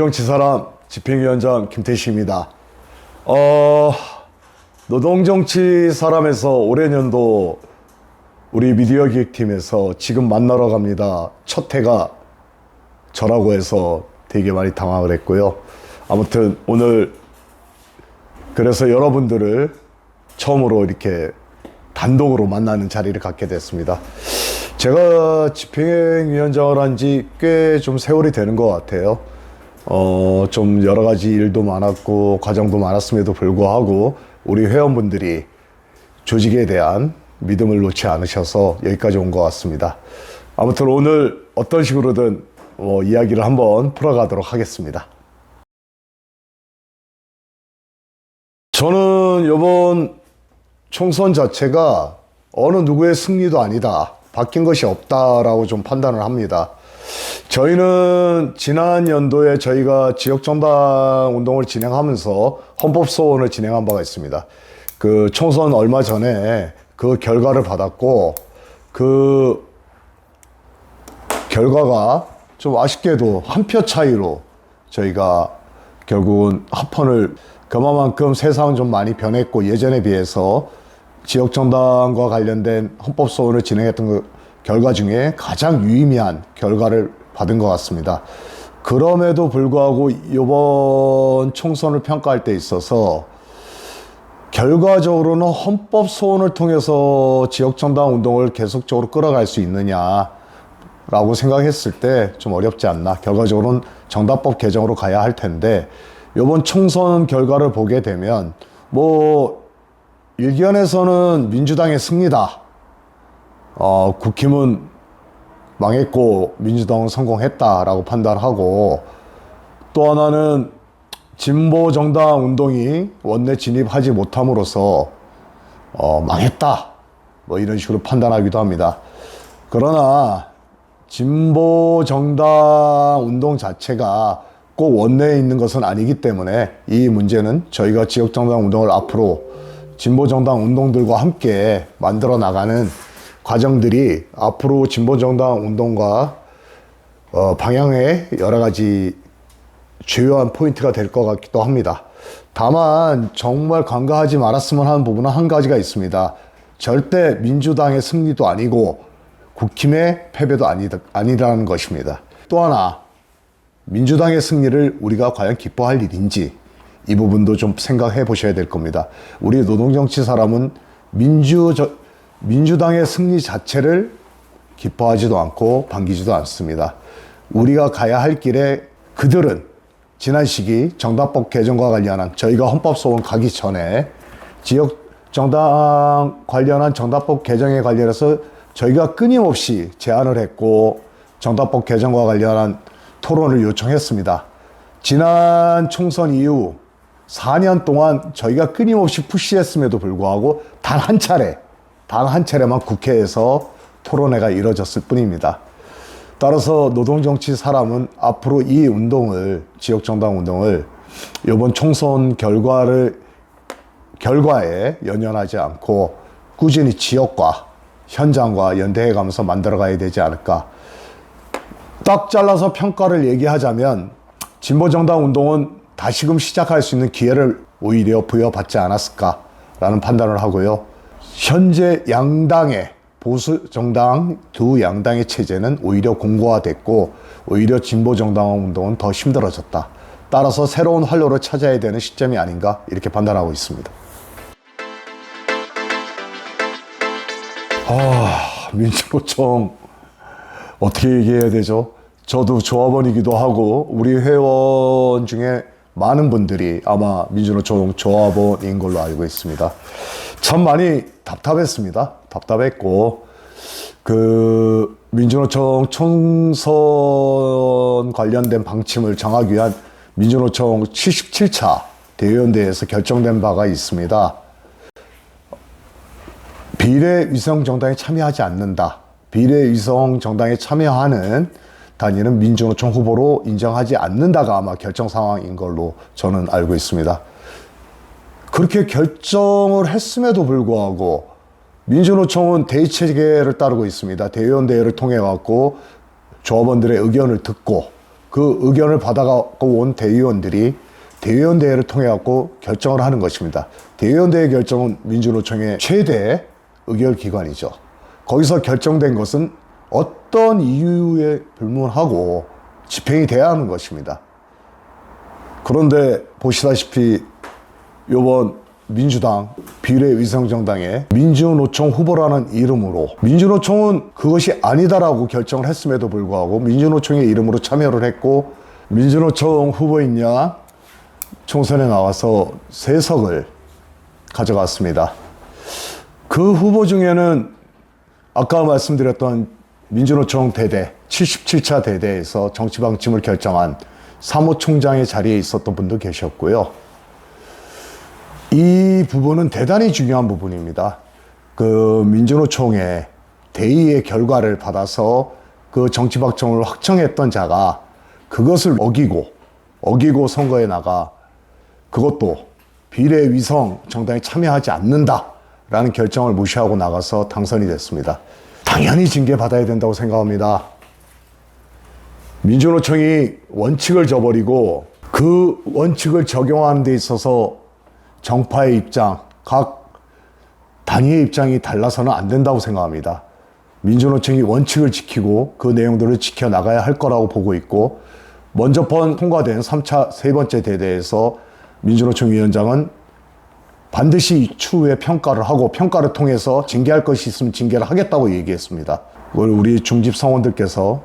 노동정치사람 집행위원장 김태식입니다. 어, 노동정치사람에서 올해 년도 우리 미디어 기획팀에서 지금 만나러 갑니다. 첫 해가 저라고 해서 되게 많이 당황을 했고요. 아무튼 오늘 그래서 여러분들을 처음으로 이렇게 단독으로 만나는 자리를 갖게 됐습니다. 제가 집행위원장을 한 지 꽤 좀 세월이 되는 것 같아요. 어, 좀 여러 가지 일도 많았고, 과정도 많았음에도 불구하고, 우리 회원분들이 조직에 대한 믿음을 놓지 않으셔서 여기까지 온 것 같습니다. 아무튼 오늘 어떤 식으로든 어, 이야기를 한번 풀어가도록 하겠습니다. 저는 이번 총선 자체가 어느 누구의 승리도 아니다. 바뀐 것이 없다라고 좀 판단을 합니다. 저희는 지난 연도에 저희가 지역정당 운동을 진행하면서 헌법소원을 진행한 바가 있습니다. 그 총선 얼마 전에 그 결과를 받았고, 그 결과가 좀 아쉽게도 한 표 차이로 저희가 결국은 합헌을 그만큼 세상은 좀 많이 변했고 예전에 비해서 지역 정당과 관련된 헌법 소원을 진행했던 그 결과 중에 가장 유의미한 결과를 받은 것 같습니다. 그럼에도 불구하고 이번 총선을 평가할 때 있어서 결과적으로는 헌법 소원을 통해서 지역 정당 운동을 계속적으로 끌어갈 수 있느냐라고 생각했을 때 좀 어렵지 않나. 결과적으로는 정당법 개정으로 가야 할 텐데 이번 총선 결과를 보게 되면 뭐 일견에서는 민주당의 승리다. 어, 국힘은 망했고 민주당은 성공했다라고 판단하고 또 하나는 진보 정당 운동이 원내 진입하지 못함으로써 어, 망했다. 뭐 이런 식으로 판단하기도 합니다. 그러나 진보 정당 운동 자체가 꼭 원내에 있는 것은 아니기 때문에 이 문제는 저희가 지역 정당 운동을 앞으로 진보 정당 운동들과 함께 만들어 나가는 과정들이 앞으로 진보 정당 운동과 어, 방향의 여러 가지 주요한 포인트가 될 것 같기도 합니다. 다만 정말 간과하지 말았으면 하는 부분은 한 가지가 있습니다. 절대 민주당의 승리도 아니고 국힘의 패배도 아니다, 아니라는 것입니다. 또 하나 민주당의 승리를 우리가 과연 기뻐할 일인지 이 부분도 좀 생각해 보셔야 될 겁니다. 우리 노동정치 사람은 민주 저, 민주당의 승리 자체를 기뻐하지도 않고 반기지도 않습니다. 우리가 가야 할 길에 그들은 지난 시기 정당법 개정과 관련한 저희가 헌법소원 가기 전에 지역 정당 관련한 정당법 개정에 관련해서 저희가 끊임없이 제안을 했고 정당법 개정과 관련한 토론을 요청했습니다. 지난 총선 이후 4년 동안 저희가 끊임없이 푸시했음에도 불구하고 단 한 차례, 단 한 차례만 국회에서 토론회가 이뤄졌을 뿐입니다. 따라서 노동정치 사람은 앞으로 이 운동을, 지역정당 운동을 이번 총선 결과를, 결과에 연연하지 않고 꾸준히 지역과 현장과 연대해 가면서 만들어 가야 되지 않을까. 딱 잘라서 평가를 얘기하자면 진보정당 운동은 다시금 시작할 수 있는 기회를 오히려 부여받지 않았을까라는 판단을 하고요. 현재 양당의 보수 정당 두 양당의 체제는 오히려 공고화됐고 오히려 진보 정당 운동은 더 힘들어졌다. 따라서 새로운 활로를 찾아야 되는 시점이 아닌가 이렇게 판단하고 있습니다. 아, 민주노총 어떻게 얘기해야 되죠? 저도 조합원이기도 하고 우리 회원 중에 많은 분들이 아마 민주노총 조합원인 걸로 알고 있습니다. 참 많이 답답했습니다. 답답했고 그 민주노총 총선 관련된 방침을 정하기 위한 민주노총 77차 대의원대회에서 결정된 바가 있습니다. 비례 위성 정당에 참여하지 않는다. 비례 위성 정당에 참여하는 단위는 민주노총 후보로 인정하지 않는다가 아마 결정 상황인 걸로 저는 알고 있습니다. 그렇게 결정을 했음에도 불구하고 민주노총은 대의 체계를 따르고 있습니다. 대의원 대회를 통해 갖고 조합원들의 의견을 듣고 그 의견을 받아갖고 온 대의원들이 대의원 대회를 통해 갖고 결정을 하는 것입니다. 대의원 대회 결정은 민주노총의 최대 의결 기관이죠. 거기서 결정된 것은 어떤 이유에 불문하고 집행이 돼야 하는 것입니다. 그런데 보시다시피 이번 민주당 비례위성정당의 민주노총 후보라는 이름으로 민주노총은 그것이 아니다라고 결정을 했음에도 불구하고 민주노총의 이름으로 참여를 했고 민주노총 후보이냐 총선에 나와서 세 석을 가져갔습니다. 그 후보 중에는 아까 말씀드렸던 민주노총 대대 77차 대대에서 정치 방침을 결정한 사무총장의 자리에 있었던 분도 계셨고요. 이 부분은 대단히 중요한 부분입니다. 그 민주노총의 대의의 결과를 받아서 그 정치박청을 확정했던 자가 그것을 어기고 어기고 선거에 나가 그것도 비례 위성 정당에 참여하지 않는다라는 결정을 무시하고 나가서 당선이 됐습니다. 당연히 징계받아야 된다고 생각합니다. 민주노총이 원칙을 저버리고 그 원칙을 적용하는 데 있어서 정파의 입장, 각 단위의 입장이 달라서는 안 된다고 생각합니다. 민주노총이 원칙을 지키고 그 내용들을 지켜나가야 할 거라고 보고 있고 먼저 번 통과된 3차 세 번째 대대에서 민주노총 위원장은 반드시 추후에 평가를 하고 평가를 통해서 징계할 것이 있으면 징계를 하겠다고 얘기했습니다. 그걸 우리 중집 성원들께서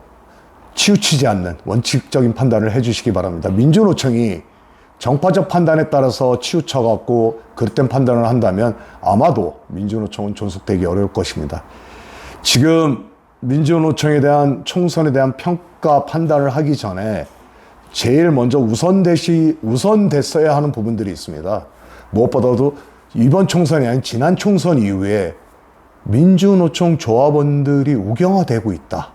치우치지 않는 원칙적인 판단을 해주시기 바랍니다. 민주노총이 정파적 판단에 따라서 치우쳐갖고 그릇된 판단을 한다면 아마도 민주노총은 존속되기 어려울 것입니다. 지금 민주노총에 대한 총선에 대한 평가 판단을 하기 전에 제일 먼저 우선되시, 우선됐어야 하는 부분들이 있습니다. 무엇보다도 이번 총선이 아닌 지난 총선 이후에 민주노총 조합원들이 우경화되고 있다.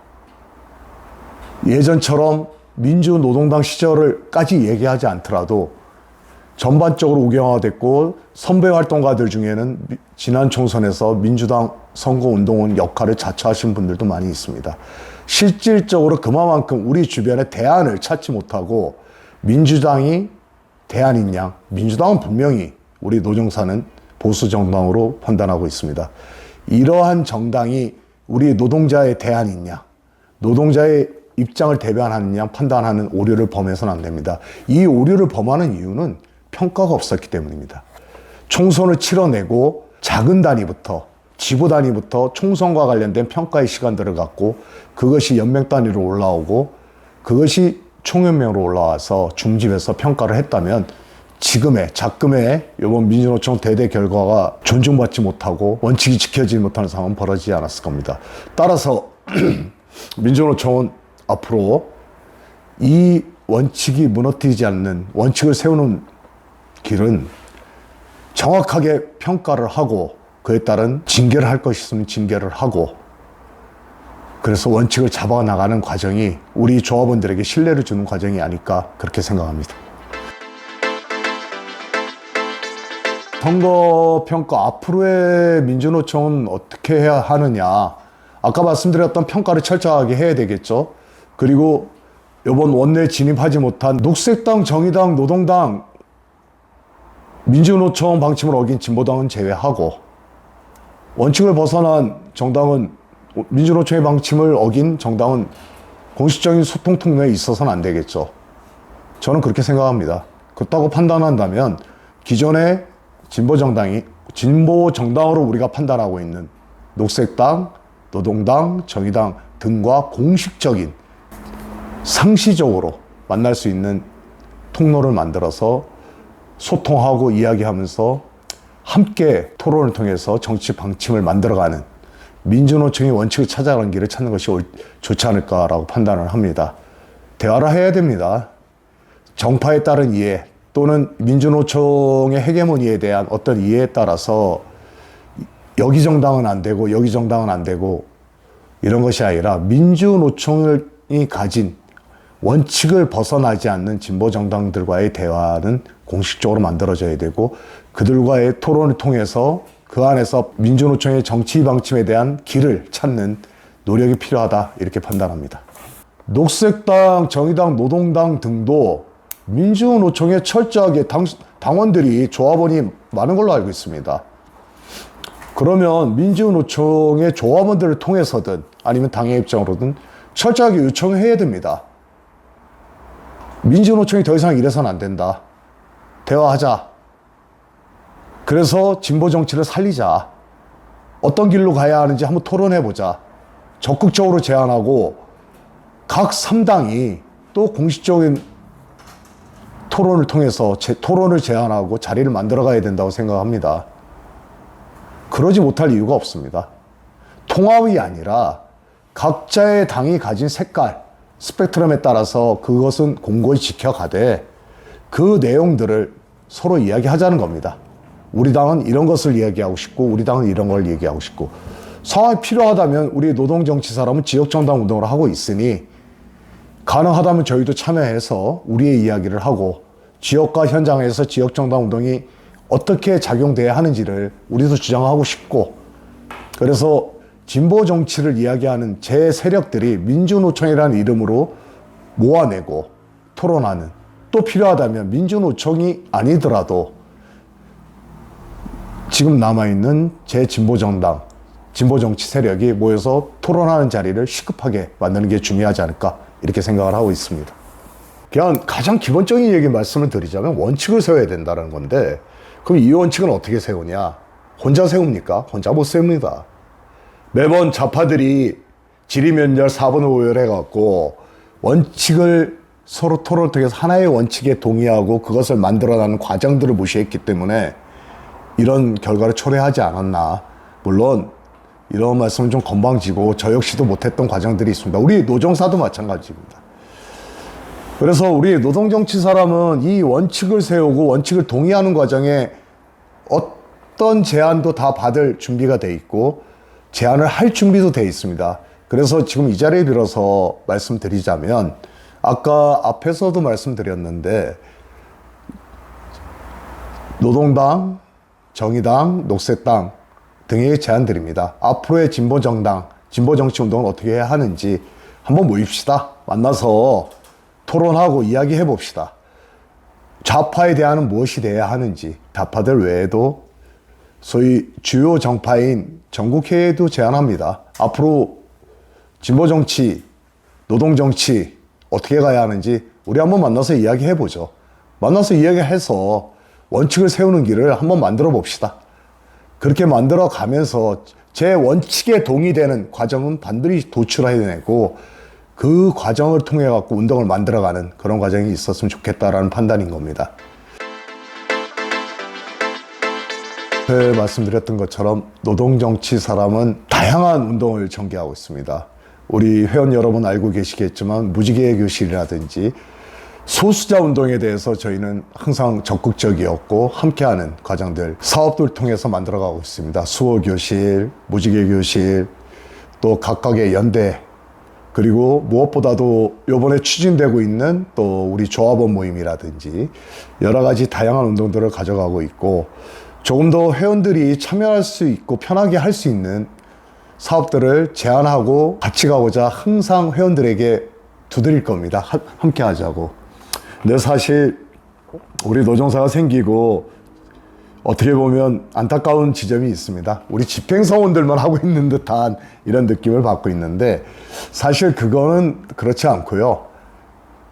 예전처럼 민주노동당 시절을까지 얘기하지 않더라도 전반적으로 우경화됐고 선배 활동가들 중에는 미- 지난 총선에서 민주당 선거운동원 역할을 자처하신 분들도 많이 있습니다. 실질적으로 그만큼 우리 주변에 대안을 찾지 못하고 민주당이 대안인 양, 민주당은 분명히 우리 노정사는 보수 정당으로 판단하고 있습니다. 이러한 정당이 우리 노동자의 대안이냐, 노동자의 입장을 대변하는 양 판단하는 오류를 범해서는 안 됩니다. 이 오류를 범하는 이유는 평가가 없었기 때문입니다. 총선을 치러내고 작은 단위부터 지부 단위부터 총선과 관련된 평가의 시간들을 갖고 그것이 연맹 단위로 올라오고 그것이 총연맹으로 올라와서 중집에서 평가를 했다면 지금의 작금의 이번 민주노총 대대 결과가 존중받지 못하고 원칙이 지켜지지 못하는 상황은 벌어지지 않았을 겁니다. 따라서 민주노총은 앞으로 이 원칙이 무너뜨리지 않는 원칙을 세우는 길은 정확하게 평가를 하고 그에 따른 징계를 할 것이 있으면 징계를 하고 그래서 원칙을 잡아 나가는 과정이 우리 조합원들에게 신뢰를 주는 과정이 아닐까 그렇게 생각합니다. 선거 평가 앞으로의 민주노총은 어떻게 해야 하느냐? 아까 말씀드렸던 평가를 철저하게 해야 되겠죠. 그리고 이번 원내 진입하지 못한 녹색당, 정의당, 노동당, 민주노총 방침을 어긴 진보당은 제외하고 원칙을 벗어난 정당은 민주노총의 방침을 어긴 정당은 공식적인 소통 통로에 있어서는 안 되겠죠. 저는 그렇게 생각합니다. 그렇다고 판단한다면 기존의 진보 정당이 진보 정당으로 우리가 판단하고 있는 녹색당, 노동당, 정의당 등과 공식적인 상시적으로 만날 수 있는 통로를 만들어서 소통하고 이야기하면서 함께 토론을 통해서 정치 방침을 만들어가는 민주노총의 원칙을 찾아가는 길을 찾는 것이 옳- 좋지 않을까라고 판단을 합니다. 대화를 해야 됩니다. 정파에 따른 이해 또는 민주노총의 헤게모니에 대한 어떤 이해에 따라서 여기 정당은 안 되고 여기 정당은 안 되고 이런 것이 아니라 민주노총이 가진 원칙을 벗어나지 않는 진보 정당들과의 대화는 공식적으로 만들어져야 되고 그들과의 토론을 통해서 그 안에서 민주노총의 정치 방침에 대한 길을 찾는 노력이 필요하다 이렇게 판단합니다. 녹색당, 정의당, 노동당 등도 민주노총에 철저하게 당, 당원들이 조합원이 많은 걸로 알고 있습니다. 그러면 민주노총의 조합원들을 통해서든 아니면 당의 입장으로든 철저하게 요청해야 됩니다. 민주노총이 더 이상 이래서는 안 된다. 대화하자. 그래서 진보 정치를 살리자. 어떤 길로 가야 하는지 한번 토론해 보자. 적극적으로 제안하고 각 3당이 또 공식적인 토론을 통해서 제, 토론을 제안하고 자리를 만들어 가야 된다고 생각합니다. 그러지 못할 이유가 없습니다. 통합이 아니라 각자의 당이 가진 색깔, 스펙트럼에 따라서 그것은 공고히 지켜가되 그 내용들을 서로 이야기하자는 겁니다. 우리 당은 이런 것을 이야기하고 싶고 우리 당은 이런 걸 얘기하고 싶고 상황이 필요하다면 우리 노동정치 사람은 지역정당 운동을 하고 있으니 가능하다면 저희도 참여해서 우리의 이야기를 하고 지역과 현장에서 지역 정당 운동이 어떻게 작용돼야 하는지를 우리도 주장하고 싶고 그래서 진보 정치를 이야기하는 제 세력들이 민주노총이라는 이름으로 모아내고 토론하는 또 필요하다면 민주노총이 아니더라도 지금 남아있는 제 진보 정당, 진보 정치 세력이 모여서 토론하는 자리를 시급하게 만드는 게 중요하지 않을까 이렇게 생각을 하고 있습니다. 그냥 가장 기본적인 얘기 말씀을 드리자면 원칙을 세워야 된다는 건데 그럼 이 원칙은 어떻게 세우냐? 혼자 세웁니까? 혼자 못 세웁니다. 매번 좌파들이 지리면절 4분 5열 해갖고 원칙을 서로 토론을 통해서 하나의 원칙에 동의하고 그것을 만들어가는 과정들을 무시했기 때문에 이런 결과를 초래하지 않았나. 물론 이런 말씀은 좀 건방지고 저 역시도 못했던 과정들이 있습니다. 우리 노정사도 마찬가지입니다. 그래서 우리 노동정치 사람은 이 원칙을 세우고 원칙을 동의하는 과정에 어떤 제안도 다 받을 준비가 돼 있고 제안을 할 준비도 돼 있습니다. 그래서 지금 이 자리에 빌어서 말씀드리자면 아까 앞에서도 말씀드렸는데 노동당, 정의당, 녹색당 등의 제안드립니다. 앞으로의 진보 정당, 진보 정치 운동을 어떻게 해야 하는지 한번 모입시다. 만나서 토론하고 이야기해 봅시다. 좌파에 대한 무엇이 돼야 하는지, 좌파들 외에도 소위 주요 정파인 전국회의도 제안합니다. 앞으로 진보 정치, 노동 정치 어떻게 가야 하는지 우리 한번 만나서 이야기해 보죠. 만나서 이야기해서 원칙을 세우는 길을 한번 만들어 봅시다. 그렇게 만들어 가면서 제 원칙에 동의되는 과정은 반드시 도출해내고 그 과정을 통해 갖고 운동을 만들어 가는 그런 과정이 있었으면 좋겠다라는 판단인 겁니다. 앞에 말씀드렸던 것처럼 노동정치 사람은 다양한 운동을 전개하고 있습니다. 우리 회원 여러분 알고 계시겠지만 무지개 교실이라든지 소수자 운동에 대해서 저희는 항상 적극적이었고 함께하는 과정들 사업들 통해서 만들어가고 있습니다. 수호 교실, 무지개 교실, 또 각각의 연대 그리고 무엇보다도 요번에 추진되고 있는 또 우리 조합원 모임이라든지 여러 가지 다양한 운동들을 가져가고 있고 조금 더 회원들이 참여할 수 있고 편하게 할 수 있는 사업들을 제안하고 같이 가고자 항상 회원들에게 두드릴 겁니다. 하- 함께 하자고. 근데 사실 우리 노정사가 생기고 어떻게 보면 안타까운 지점이 있습니다. 우리 집행사원들만 하고 있는 듯한 이런 느낌을 받고 있는데 사실 그거는 그렇지 않고요.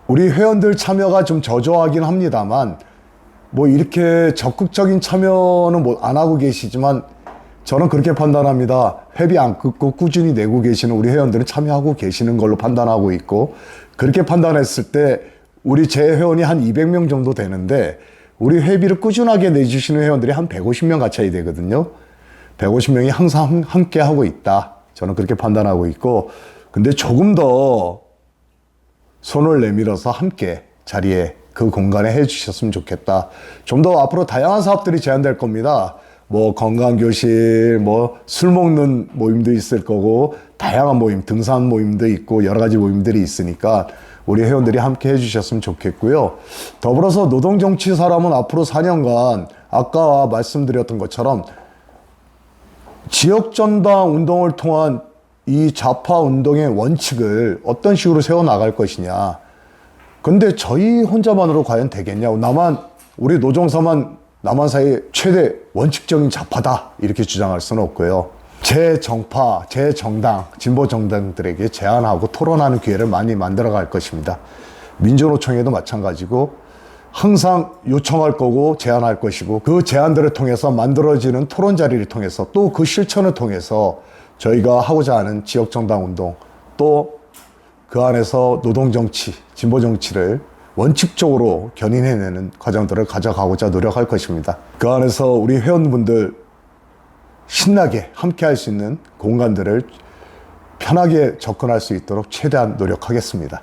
우리 회원들 참여가 좀 저조하긴 합니다만 뭐 이렇게 적극적인 참여는 뭐 안 하고 계시지만 저는 그렇게 판단합니다. 회비 안 끊고 꾸준히 내고 계시는 우리 회원들은 참여하고 계시는 걸로 판단하고 있고 그렇게 판단했을 때 우리 제 회원이 한 200명 정도 되는데 우리 회비를 꾸준하게 내주시는 회원들이 한 150명 가까이 되거든요. 150명이 항상 함께 하고 있다. 저는 그렇게 판단하고 있고 근데 조금 더 손을 내밀어서 함께 자리에 그 공간에 해주셨으면 좋겠다. 좀 더 앞으로 다양한 사업들이 제안될 겁니다. 뭐 건강교실, 뭐 술 먹는 모임도 있을 거고 다양한 모임, 등산 모임도 있고 여러 가지 모임들이 있으니까 우리 회원들이 함께 해주셨으면 좋겠고요. 더불어서 노동정치 사람은 앞으로 4년간 아까 말씀드렸던 것처럼 지역전당 운동을 통한 이 좌파 운동의 원칙을 어떤 식으로 세워 나갈 것이냐. 근데 저희 혼자만으로 과연 되겠냐고. 나만, 우리 노정사만 남한사의 최대 원칙적인 좌파다. 이렇게 주장할 수는 없고요. 제 정파, 제 정당, 진보 정당들에게 제안하고 토론하는 기회를 많이 만들어 갈 것입니다. 민주노총에도 마찬가지고 항상 요청할 거고 제안할 것이고 그 제안들을 통해서 만들어지는 토론 자리를 통해서 또 그 실천을 통해서 저희가 하고자 하는 지역 정당 운동 또 그 안에서 노동 정치, 진보 정치를 원칙적으로 견인해내는 과정들을 가져가고자 노력할 것입니다. 그 안에서 우리 회원분들 신나게 함께 할 수 있는 공간들을 편하게 접근할 수 있도록 최대한 노력하겠습니다.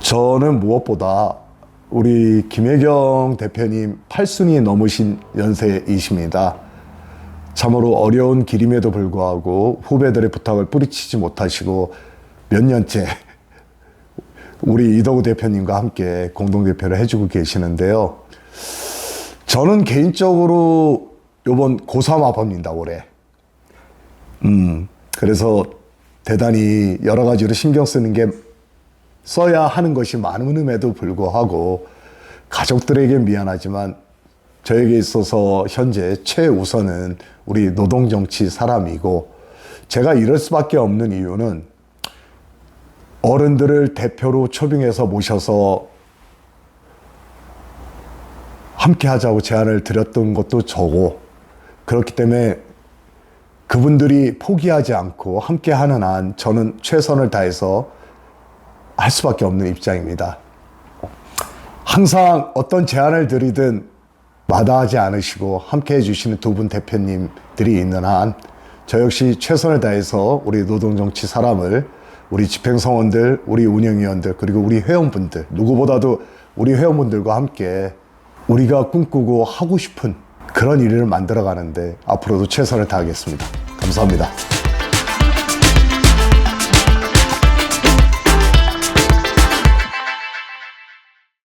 저는 무엇보다 우리 김혜경 대표님 8순이 넘으신 연세이십니다. 참으로 어려운 길임에도 불구하고 후배들의 부탁을 뿌리치지 못하시고 몇 년째 우리 이덕우 대표님과 함께 공동대표를 해주고 계시는데요. 저는 개인적으로 요번 고3 아빠입니다, 올해. 음, 그래서 대단히 여러 가지로 신경 쓰는 게 써야 하는 것이 많음에도 불구하고 가족들에게 미안하지만 저에게 있어서 현재 최우선은 우리 노동정치 사람이고 제가 이럴 수밖에 없는 이유는 어른들을 대표로 초빙해서 모셔서 함께 하자고 제안을 드렸던 것도 저고 그렇기 때문에 그분들이 포기하지 않고 함께 하는 한 저는 최선을 다해서 할 수밖에 없는 입장입니다. 항상 어떤 제안을 드리든 마다하지 않으시고 함께 해주시는 두 분 대표님들이 있는 한 저 역시 최선을 다해서 우리 노동정치 사람을 우리 집행성원들, 우리 운영위원들, 그리고 우리 회원분들, 누구보다도 우리 회원분들과 함께 우리가 꿈꾸고 하고 싶은 그런 일을 만들어 가는데 앞으로도 최선을 다하겠습니다. 감사합니다.